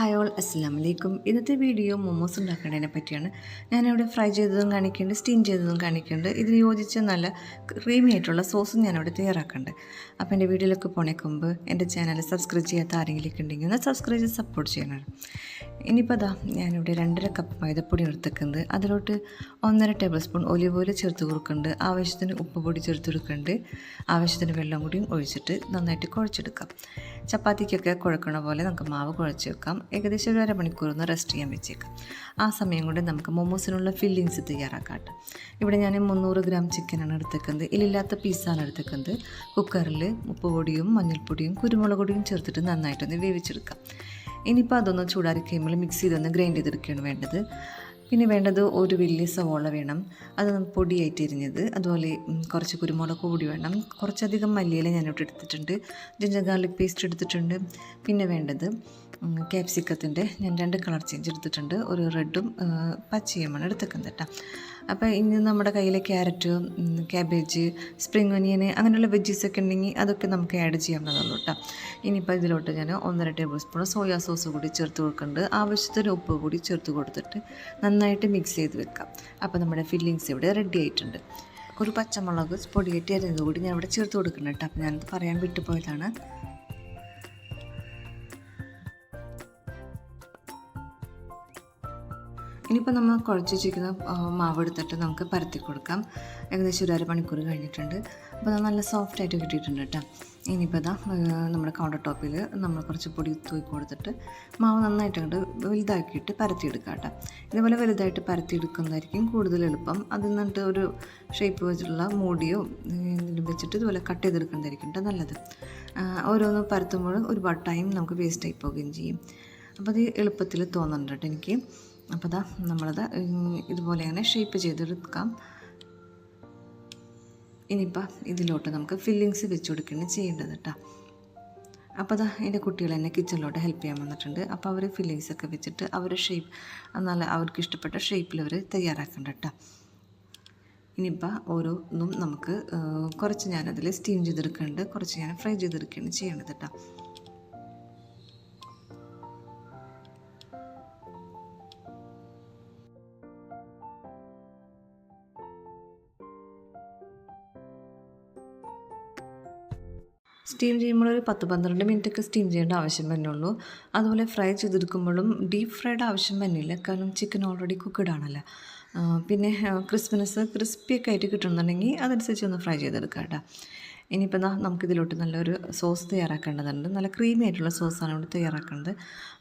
Hi all അസ്സാം വലൈക്കും ഇന്നത്തെ വീഡിയോ മൊമോസ് ഉണ്ടാക്കേണ്ടതിനെ പറ്റിയാണ്. ഞാനിവിടെ ഫ്രൈ ചെയ്തതും കാണിക്കുന്നുണ്ട് സ്റ്റീം ചെയ്തതും കാണിക്കുന്നുണ്ട്. ഇതിന് യോജിച്ച നല്ല ക്രീമി ആയിട്ടുള്ള സോസും ഞാനിവിടെ തയ്യാറാക്കുന്നുണ്ട്. അപ്പോൾ എന്റെ വീഡിയോയിലൊക്കെ പോണേക്കുമ്പോൾ എന്റെ ചാനൽ സബ്സ്ക്രൈബ് ചെയ്യാത്ത ആരെങ്കിലും ഉണ്ടെങ്കിൽ ഒന്ന് സബ്സ്ക്രൈബ് ചെയ്ത് സപ്പോർട്ട് ചെയ്യണം. ഇനിയിപ്പോൾ അതാ ഞാനിവിടെ രണ്ടര കപ്പ് മൈദപ്പൊടി എടുത്തേക്കുന്നത് അതിലോട്ട് ഒന്നര ടേബിൾ സ്പൂൺ ഒലിവ് ഓയിൽ ചേർത്ത് കൊടുക്കുന്നുണ്ട്. ആവശ്യത്തിന് ഉപ്പ് പൊടി ചേർത്ത് കൊടുക്കുന്നുണ്ട്. ആവശ്യത്തിന് വെള്ളം കൂടിയും ഒഴിച്ചിട്ട് നന്നായിട്ട് കുഴച്ചെടുക്കാം. ചപ്പാത്തിക്കൊക്കെ കുഴക്കണ പോലെ നമുക്ക് മാവ് കുഴച്ച് വെക്കാം. ഏകദേശം ഒരു അരമണിക്കൂർ ഒന്ന് റെസ്റ്റ് ചെയ്യാൻ വെച്ചേക്കാം. ആ സമയം കൊണ്ട് നമുക്ക് മൊമോസിനുള്ള ഫില്ലിങ്സ് തയ്യാറാക്കാം. ഇവിടെ ഞാൻ മുന്നൂറ് ഗ്രാം ചിക്കനാണ് എടുത്തേക്കുന്നത് ഇല്ലില്ലാത്ത പീസാണ് എടുത്തേക്കുന്നത് കുക്കറിൽ ഉപ്പ് പൊടിയും മഞ്ഞൾപ്പൊടിയും കുരുമുളക് പൊടിയും ചേർത്തിട്ട് നന്നായിട്ടൊന്ന് വേവിച്ചെടുക്കാം. ഇനിയിപ്പോൾ അതൊന്ന് ചൂടാറി കഴിയുമ്പോൾ മിക്സ് ചെയ്തൊന്ന് ഗ്രൈൻഡ് ചെയ്തെടുക്കുകയാണ് വേണ്ടത്. പിന്നെ വേണ്ടത് ഒരു വലിയ സവോള വേണം. അത് പൊടിയായിട്ട് എരിഞ്ഞത് അതുപോലെ കുറച്ച് കുരുമുളക് പൊടി വേണം. കുറച്ചധികം മല്ലിയില ഞാനിവിടെ എടുത്തിട്ടുണ്ട്. ജിഞ്ചർ ഗാർലിക് പേസ്റ്റ് എടുത്തിട്ടുണ്ട്. പിന്നെ വേണ്ടത് ക്യാപ്സിക്കത്തിന്റെ ഞാൻ രണ്ട് കളർ ചേഞ്ച് എടുത്തിട്ടുണ്ട്. ഒരു റെഡും പച്ചയുമാണ് എടുത്തേക്കുന്നത് കേട്ടോ അപ്പോൾ ഇനി നമ്മുടെ കയ്യിൽ ക്യാരറ്റ് ക്യാബേജ് സ്പ്രിങ് ഒനിയൻ അങ്ങനെയുള്ള വെജീസ് ഒക്കെ ഉണ്ടെങ്കിൽ അതൊക്കെ നമുക്ക് ആഡ് ചെയ്യാവുന്നതുള്ളൂ കേട്ടോ ഇനിയിപ്പോൾ ഇതിലോട്ട് ഞാൻ ഒന്നര ടേബിൾ സ്പൂൺ സോയാ സോസ് കൂടി ചേർത്ത് കൊടുക്കുന്നുണ്ട്. ആവശ്യത്തിന് ഉപ്പ് കൂടി ചേർത്ത് കൊടുത്തിട്ട് നന്നായിട്ട് മിക്സ് ചെയ്ത് വെക്കാം. അപ്പോൾ നമ്മുടെ ഫില്ലിങ്സ് ഇവിടെ റെഡി ആയിട്ടുണ്ട്. ഒരു പച്ചമുളക് പൊടിയേറ്റി അരിഞ്ഞതുകൂടി ഞാൻ ഇവിടെ ചേർത്ത് കൊടുക്കുന്നുണ്ട് അപ്പോൾ ഞാനത് പറയാൻ വിട്ടുപോയതാണ്. ഇനിയിപ്പോൾ നമ്മൾ കുഴച്ച് വെച്ചിരിക്കുന്ന മാവ് എടുത്തിട്ട് നമുക്ക് പരത്തി കൊടുക്കാം. ഏകദേശം ഒരു അരമണിക്കൂർ കഴിഞ്ഞിട്ടുണ്ട്. അപ്പോൾ അത് നല്ല സോഫ്റ്റ് ആയിട്ട് കിട്ടിയിട്ടുണ്ട് കേട്ടോ. ഇനിയിപ്പോൾ ഇതാ നമ്മുടെ കൗണ്ടർ ടോപ്പിൽ നമ്മൾ കുറച്ച് പൊടി തൂക്കി കൊടുത്തിട്ട് മാവ് നന്നായിട്ട് അങ്ങോട്ട് വലുതാക്കിയിട്ട് പരത്തിയെടുക്കാം കേട്ടോ. ഇതുപോലെ വലുതായിട്ട് പരത്തിയെടുക്കുന്നതായിരിക്കും കൂടുതൽ എളുപ്പം. അത് എന്നിട്ട് ഒരു ഷേപ്പ് വെച്ചിട്ടുള്ള മൂടിയോ വെച്ചിട്ട് ഇതുപോലെ കട്ട് ചെയ്തെടുക്കുന്നതായിരിക്കും കേട്ടോ നല്ലത്. ഓരോന്ന് പരത്തുമ്പോൾ ഒരുപാട് ടൈം നമുക്ക് വേസ്റ്റായി പോവുകയും ചെയ്യും. അപ്പോൾ അത് എളുപ്പത്തിൽ തോന്നുന്നുണ്ട് കേട്ടോ എനിക്ക്. അപ്പോൾ ദാ നമ്മളത് ഇതുപോലെ തന്നെ ഷേപ്പ് ചെയ്തെടുക്കാം. ഇനിയിപ്പോൾ ഇതിലോട്ട് നമുക്ക് ഫില്ലിങ്സ് വെച്ച് കൊടുക്കുകയാണ് ചെയ്യേണ്ടത് കേട്ടോ അപ്പോൾ അതാ എന്റെ കുട്ടികൾ എന്നെ കിച്ചണിലോട്ട് ഹെൽപ്പ് ചെയ്യാൻ വന്നിട്ടുണ്ട്. അപ്പോൾ അവർ ഫില്ലിങ്സ് ഒക്കെ വെച്ചിട്ട് അവരുടെ ഷേപ്പ് നല്ല അവർക്ക് ഇഷ്ടപ്പെട്ട ഷേപ്പിൽ അവർ തയ്യാറാക്കണ്ട കേട്ടോ ഇനിയിപ്പോൾ ഓരോന്നും നമുക്ക് കുറച്ച് ഞാനതിൽ സ്റ്റീം ചെയ്തെടുക്കുന്നുണ്ട് കുറച്ച് ഞാൻ ഫ്രൈ ചെയ്തെടുക്കുകയാണ് ചെയ്യേണ്ടത് കേട്ടോ സ്റ്റീം ചെയ്യുമ്പോൾ ഒരു പത്ത് പന്ത്രണ്ട് മിനിറ്റ് ഒക്കെ സ്റ്റീം ചെയ്യേണ്ട ആവശ്യം തന്നെയുള്ളൂ അതുപോലെ ഫ്രൈ ചെയ്തെടുക്കുമ്പോഴും ഡീപ്പ് ഫ്രൈഡ് ആവശ്യം തന്നെയില്ല കാരണം ചിക്കൻ ഓൾറെഡി കുക്കഡ് ആണല്ലോ. പിന്നെ ക്രിസ്പിനെസ് ക്രിസ്പിയൊക്കെ ആയിട്ട് കിട്ടണമെന്നുണ്ടെങ്കിൽ അതനുസരിച്ച് ഒന്ന് ഫ്രൈ ചെയ്തെടുക്കാം കേട്ടോ. ഇനിയിപ്പോൾ നമുക്കിതിലോട്ട് നല്ലൊരു സോസ് തയ്യാറാക്കേണ്ടതുണ്ട്. നല്ല ക്രീമി ആയിട്ടുള്ള സോസാണ് ഇവിടെ തയ്യാറാക്കേണ്ടത്.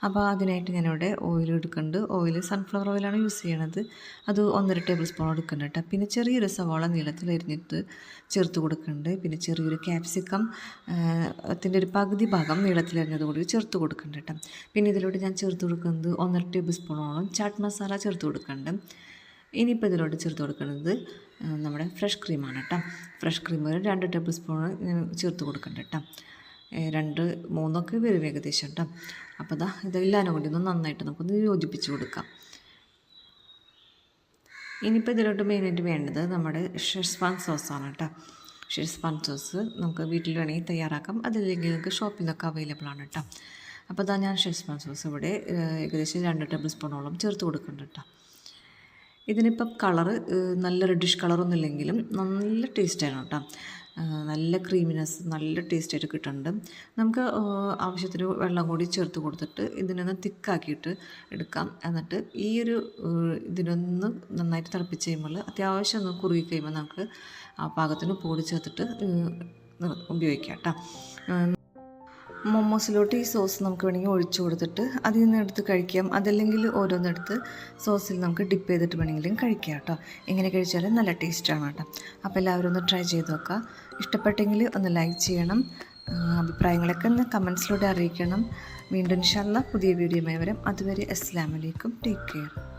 അപ്പോൾ അതിനായിട്ട് ഞാനിവിടെ ഓയിൽ എടുക്കുന്നുണ്ട്. ഓയിൽ സൺഫ്ലവർ ഓയിലാണ് യൂസ് ചെയ്യണത്. അത് ഒന്നര ടേബിൾ സ്പൂൺ എടുക്കുന്നുണ്ട് കേട്ടോ. പിന്നെ ചെറിയൊരു സവാള നീളത്തിൽ അരിഞ്ഞിട്ട് ചേർത്ത് കൊടുക്കുന്നുണ്ട്. പിന്നെ ചെറിയൊരു ക്യാപ്സിക്കം അതിന്റെ ഒരു പകുതി ഭാഗം നീളത്തിൽ അരിഞ്ഞത് കൂടി ചേർത്ത് കൊടുക്കുന്നുണ്ട് കേട്ടോ. പിന്നെ ഇതിലോട്ട് ഞാൻ ചേർത്ത് കൊടുക്കുന്നത് ഒന്നര ടേബിൾ സ്പൂണോളം ചാട്ട് മസാല ചേർത്ത് കൊടുക്കുന്നുണ്ട്. ഇനിയിപ്പോൾ ഇതിലോട്ട് ചേർത്ത് കൊടുക്കുന്നത് നമ്മുടെ ഫ്രഷ് ക്രീമാണ് കേട്ടോ ഫ്രഷ് ക്രീം ഒരു രണ്ട് ടേബിൾ സ്പൂൺ ചേർത്ത് കൊടുക്കണ്ട കേട്ടോ രണ്ട് മൂന്നൊക്കെ വരും ഏകദേശം കേട്ടോ അപ്പോൾ ഇതാ ഇതെല്ലാം കൂടി ഒന്ന് നന്നായിട്ട് നമുക്കൊന്ന് യോജിപ്പിച്ച് കൊടുക്കാം. ഇനിയിപ്പോൾ ഇതിലോട്ട് മെയിനായിട്ട് വേണ്ടത് നമ്മുടെ ഷെസ്വാൻ സോസാണ് കേട്ടോ ഷെസ്വാൻ സോസ് നമുക്ക് വീട്ടിൽ വേണമെങ്കിൽ തയ്യാറാക്കാം. അതില്ലെങ്കിൽ നിങ്ങൾക്ക് ഷോപ്പിൽ നിന്നൊക്കെ അവൈലബിൾ ആണ് കേട്ടോ അപ്പോൾ ഇതാ ഞാൻ ഷെസ്വാൻ സോസ് ഇവിടെ ഏകദേശം രണ്ട് ടേബിൾ സ്പൂണോളം ചേർത്ത് കൊടുക്കുന്നുണ്ട് കേട്ടോ ഇതിനിപ്പം കളറ് നല്ല റെഡിഷ് കളറൊന്നും ഇല്ലെങ്കിലും നല്ല ടേസ്റ്റാണ് കേട്ടോ നല്ല ക്രീമിനെസ് നല്ല ടേസ്റ്റായിട്ട് കിട്ടുന്നുണ്ട്. നമുക്ക് ആവശ്യത്തിന് വെള്ളം കൂടി ചേർത്ത് കൊടുത്തിട്ട് ഇതിനൊന്ന് തിക്കാക്കിയിട്ട് എടുക്കാം. എന്നിട്ട് ഈ ഒരു ഇതിനൊന്ന് നന്നായിട്ട് തിളപ്പിച്ച് കഴിയുമ്പോൾ അത്യാവശ്യം ഒന്ന് കുറുകി കഴിയുമ്പോൾ നമുക്ക് ആ പാകത്തിന് പൊടി ചേർത്തിട്ട് ഉപയോഗിക്കാം കേട്ടോ മൊമോസിലോട്ട് ഈ സോസ് നമുക്ക് വേണമെങ്കിൽ ഒഴിച്ചു കൊടുത്തിട്ട് അതിൽ നിന്ന് എടുത്ത് കഴിക്കാം. അതല്ലെങ്കിൽ ഓരോന്നെടുത്ത് സോസിൽ നമുക്ക് ഡിപ്പ് ചെയ്തിട്ട് വേണമെങ്കിലും കഴിക്കാം കേട്ടോ. എങ്ങനെ കഴിച്ചാലും നല്ല ടേസ്റ്റാണ് കേട്ടോ. അപ്പോൾ എല്ലാവരും ഒന്ന് ട്രൈ ചെയ്ത് നോക്കുക. ഇഷ്ടപ്പെട്ടെങ്കിൽ ഒന്ന് ലൈക്ക് ചെയ്യണം. അഭിപ്രായങ്ങളൊക്കെ ഒന്ന് കമൻസിലൂടെ അറിയിക്കണം. വീണ്ടും ഇൻഷാല്ല പുതിയ വീഡിയോയുമായി വരും. അതുവരെ അസ്സാം ടേക്ക് കെയർ.